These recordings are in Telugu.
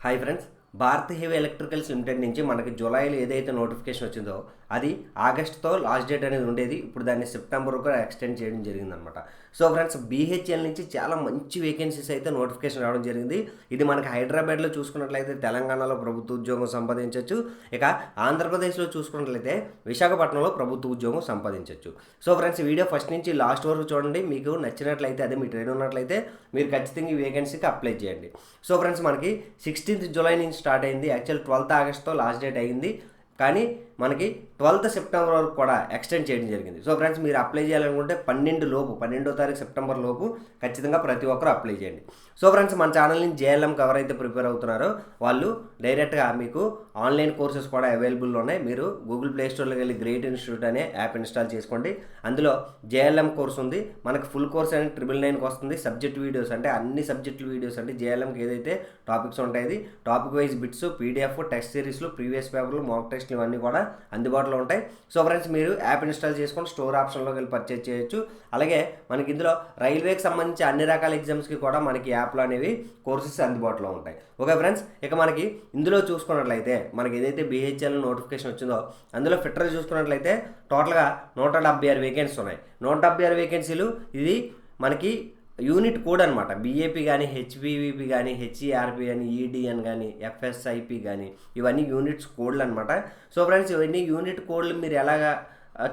Hi friends Bharat heavy electricals limited నుంచి మనకి జూలైలో ఏదైతే నోటిఫికేషన్ వచ్చిందో అది ఆగస్ట్తో లాస్ట్ డేట్ అనేది ఉండేది. ఇప్పుడు దాన్ని సెప్టెంబర్ కూడా ఎక్స్టెండ్ చేయడం జరిగిందనమాట సో ఫ్రెండ్స్ బీహెచ్ఎల్ నుంచి చాలా మంచి వేకెన్సీస్ అయితే నోటిఫికేషన్ రావడం జరిగింది. ఇది మనకి హైదరాబాద్లో చూసుకున్నట్లయితే తెలంగాణలో ప్రభుత్వ ఉద్యోగం సంపాదించవచ్చు ఇక ఆంధ్రప్రదేశ్లో చూసుకున్నట్లయితే విశాఖపట్నంలో ప్రభుత్వ ఉద్యోగం సంపాదించవచ్చు సో ఫ్రెండ్స్ వీడియో ఫస్ట్ నుంచి లాస్ట్ వరకు చూడండి. మీకు నచ్చినట్లయితే అదే మీ ట్రైన్ ఉన్నట్లయితే మీరు ఖచ్చితంగా ఈ వేకెన్సీకి అప్లై చేయండి. సో ఫ్రెండ్స్ మనకి సిక్స్టీన్త్ జూలై నుంచి స్టార్ట్ అయింది. యాక్చువల్ ట్వెల్త్ ఆగస్ట్తో లాస్ట్ డేట్ అయింది. కానీ మనకి ట్వెల్త్ సెప్టెంబర్ వరకు కూడా ఎక్స్టెండ్ చేయడం జరిగింది. సో ఫ్రెండ్స్ మీరు అప్లై చేయాలనుకుంటే పన్నెండు లోపు పన్నెండో తారీఖు సెప్టెంబర్ లోపు ఖచ్చితంగా ప్రతి ఒక్కరు అప్లై చేయండి. సో ఫ్రెండ్స్ మన ఛానల్ నుంచి జేఎల్ఎంకి ఎవరైతే ప్రిపేర్ అవుతున్నారో. వాళ్ళు డైరెక్ట్గా మీకు ఆన్లైన్ కోర్సెస్ కూడా అవైలబుల్ ఉన్నాయి. మీరు గూగుల్ ప్లే స్టోర్లోకి వెళ్ళి గ్రేట్ ఇన్స్టిట్యూట్ అనే యాప్ ఇన్స్టాల్ చేసుకోండి. అందులో జేఎల్ఎం కోర్స్ ఉంది. మనకు ఫుల్ కోర్స్ అనేది ట్రిపుల్ నైన్కి వస్తుంది. సబ్జెక్ట్ వీడియోస్ అంటే అన్ని సబ్జెక్టుల వీడియోస్ అంటే జేఎల్ఎంకి ఏదైతే టాపిక్స్ ఉంటాయి topic wise bits PDF test సిరీస్లు ప్రీవియస్ పేపర్లు మాక్ టెస్ట్లు ఇవన్నీ కూడా అందుబాటులో ఉంటాయి. సో ఫ్రెండ్స్ మీరు యాప్ ఇన్స్టాల్ చేసుకొని స్టోర్ ఆప్షన్లోకి వెళ్ళి పర్చేజ్ చేయొచ్చు. అలాగే మనకి ఇందులో రైల్వేకి సంబంధించి అన్ని రకాల ఎగ్జామ్స్కి కూడా మనకి యాప్లు అనేవి కోర్సెస్ అందుబాటులో ఉంటాయి. ఓకే ఫ్రెండ్స్ ఇక మనకి ఇందులో చూసుకున్నట్లయితే మనకి ఏదైతే బీహెచ్ఎల్ నోటిఫికేషన్ వచ్చిందో అందులో ఫిట్టర్ చూసుకున్నట్లయితే టోటల్గా నూట డెబ్బై ఆరు వేకెన్సీ ఉన్నాయి. నూట డెబ్బై ఆరు వేకెన్సీలు ఇది మనకి యూనిట్ కోడ్ అనమాట బీఏపీ కానీ హెచ్బివిపి కానీ హెచ్ఈఆర్పి కానీ ఈడిఎన్ కానీ ఎఫ్ఎస్ఐపి కానీ ఇవన్నీ యూనిట్స్ కోడ్లు అనమాట సో ఫ్రెండ్స్ ఇవన్నీ యూనిట్ కోడ్లు మీరు ఎలాగా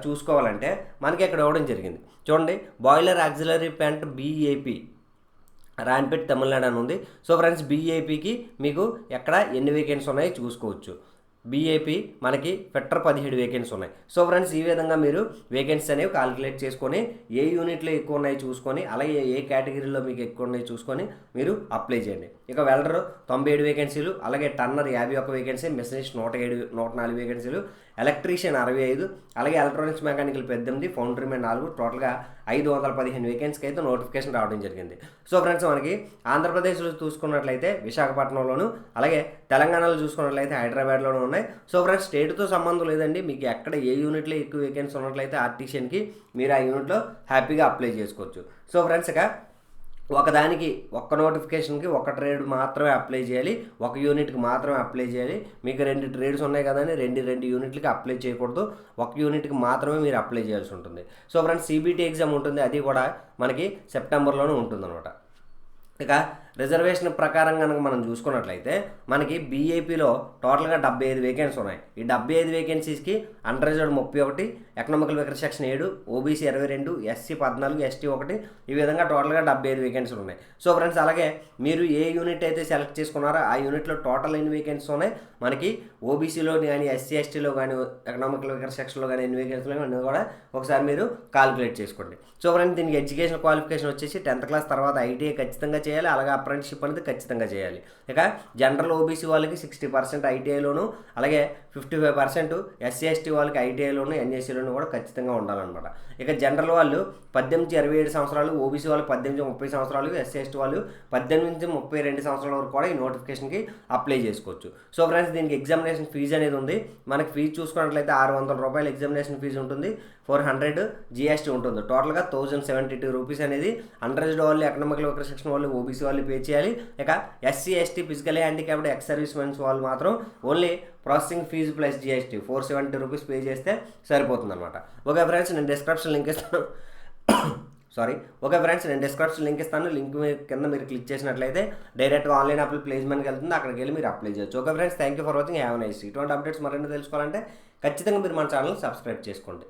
చూసుకోవాలంటే మనకి ఇక్కడ ఇవ్వడం జరిగింది. చూడండి boiler auxiliary plant BAP Ranipet Tamil Nadu అని ఉంది. సో ఫ్రెండ్స్ బీఏపీకి మీకు ఎక్కడ ఎన్ని వేకెన్సీ ఉన్నాయో చూసుకోవచ్చు. బీఏపీ మనకి ఫెట్టర్ పదిహేడు వేకెన్సీ ఉన్నాయి. సో ఫ్రెండ్స్ ఈ విధంగా మీరు వేకెన్సీ అనేవి కాలిక్యులేట్ చేసుకొని ఏ యూనిట్లో ఎక్కువ ఉన్నాయి చూసుకొని అలాగే ఏ కేటగిరీలో మీకు ఎక్కువ ఉన్నాయి చూసుకొని మీరు అప్లై చేయండి. ఇక వెల్డర్ తొంభై ఏడు వేకెన్సీలు అలాగే టన్నర్ యాభై ఒక వేకెన్సీ మెషనిస్ట్ నూట ఏడు నూట నాలుగు వేకెన్సీలు ఎలక్ట్రీషియన్ అరవై ఐదు అలాగే ఎలక్ట్రానిక్స్ మెకానికల్ పద్దెనిమిది మీద నాలుగు టోటల్గా ఐదు వందల పదిహేను వేకెన్సీకి అయితే నోటిఫికేషన్ రావడం జరిగింది. సో ఫ్రెండ్స్ మనకి ఆంధ్రప్రదేశ్లో చూసుకున్నట్లయితే విశాఖపట్నంలోను అలాగే తెలంగాణలో చూసుకున్నట్లయితే హైదరాబాద్లోనూ ఉన్నాయి. సో ఫ్రెండ్స్ స్టేట్తో సంబంధం లేదండి. మీకు ఎక్కడ ఏ యూనిట్లో ఎక్కువ వేకెన్సీ ఉన్నట్లయితే ఆర్టిషియన్కి మీరు ఆ యూనిట్లో హ్యాపీగా అప్లై చేసుకోవచ్చు. సో ఫ్రెండ్స్ ఇక ఒకదానికి ఒక్క నోటిఫికేషన్కి ఒక ట్రేడ్ మాత్రమే అప్లై చేయాలి ఒక యూనిట్కి మాత్రమే అప్లై చేయాలి. మీకు రెండు ట్రేడ్స్ ఉన్నాయి కదండి రెండు రెండు యూనిట్లకి అప్లై చేయకూడదు. ఒక యూనిట్కి మాత్రమే మీరు అప్లై చేయాల్సి ఉంటుంది. సో ఫ్రెండ్స్ సిబిటీ ఎగ్జామ్ ఉంటుంది అది కూడా మనకి సెప్టెంబర్లోనే ఉంటుందన్నమాట. ఇక రిజర్వేషన్ ప్రకారం కనుక మనం చూసుకున్నట్లయితే మనకి బీఏపీలో టోటల్గా డెబ్బై ఐదు వేకెన్సీ ఉన్నాయి. ఈ డెబ్బై ఐదు వేకెన్సీస్కి అండర్ రిజర్వ్డ్ ముప్పై ఒకటి ఎకనామికల్ వెకర్ సెక్షన్ ఏడు ఓబీసీ ఇరవై రెండు ఎస్సీ పద్నాలుగు ఎస్టీ ఒకటి ఈ విధంగా టోటల్గా డెబ్బై ఐదు వేకెన్సీలు ఉన్నాయి. సో ఫ్రెండ్స్ అలాగే మీరు ఏ యూనిట్ అయితే సెలెక్ట్ చేసుకున్నారో ఆ యూనిట్లో టోటల్ ఎన్ని వేకెన్సీ ఉన్నాయి? మనకి ఓబీసీలో కానీ ఎస్సీ ఎస్టీలో కానీ ఎకనామికల్ వెకర్ సెక్షన్లో కానీ ఎన్ని వేకెన్సీలు అన్నీ కూడా ఒకసారి మీరు కాలిక్యులేట్ చేసుకోండి. సో ఫ్రెండ్స్ దీనికి ఎడ్యుకేషన్ క్వాలిఫికేషన్ వచ్చేసి టెన్త్ క్లాస్ తర్వాత ఐటీఐ ఖచ్చితంగా చేయాలి. అలాగే అప్రెంటిషిప్ అనేది ఖచ్చితంగా చేయాలి. ఇక జనరల్ ఓబీసీ వాళ్ళకి సిక్స్టీ పర్సెంట్ ఐటీఐలోను అలాగే fifty five percent SC ST వాళ్ళకి ఐటీఐలోను ఎన్ఎస్సీలోను కూడా ఖచ్చితంగా ఉండాలన్నమాట. ఇక జనరల్ వాళ్ళు పద్దెనిమిది ఇరవై ఏడు సంవత్సరాలు ఓబీసీ వాళ్ళు పద్దెనిమిది ముప్పై సంవత్సరాలు ఎస్సీ ఎస్టీ వాళ్ళు పద్దెనిమిది నుంచి ముప్పై రెండు సంవత్సరాల వరకు కూడా ఈ నోటిఫికేషన్కి అప్లై చేసుకోవచ్చు. సో ఫ్రెండ్స్ దీనికి ఎగ్జామినేషన్ ఫీజు అనేది ఉంది. మనకి ఫీజు చూసుకున్నట్లయితే ఆరు వందల రూపాయలు ఎగ్జామినేషన్ ఫీజు ఉంటుంది. ఫోర్ హండ్రెడ్ జిఎస్టీ ఉంటుంది. టోటల్గా థౌజండ్ సెవెంటీ టూ రూపీస్ అనేది అండర్రేజ్డ్ వాళ్ళు ఎకనామికల్ వర్కర్ సెక్షన్ వాళ్ళు ఓబీసీ వాళ్ళు పే చేయాలి. ఇక SC ST physical handicapped ex service mens వాళ్ళు మాత్రం only processing fee plus GST four seventy rupees pay చేస్తే సరిపోతుంది అనమాట ఓకే ఫ్రెండ్స్ నేను డిస్క్రిప్షన్ లింక్ ఇస్తాను. సారీ ఓకే ఫ్రెండ్స్ నేను డిస్క్రిప్షన్ లింక్ ఇస్తాను. లింక్ కింద మీరు క్లిక్ చేసినట్లయితే డైరెక్ట్గా ఆన్లైన్ అప్లై ప్లేస్మెంట్కి వెళ్తుంది. అక్కడికి వెళ్ళి మీరు అప్లై చేయొచ్చు. Okay friends thank you for watching have nice ఇటువంటి అప్డేట్స్ మరింత తెలుసుకోవాలంటే ఖచ్చితంగా మీరు మన ఛానల్ సబ్స్క్రైబ్ చేసుకోండి.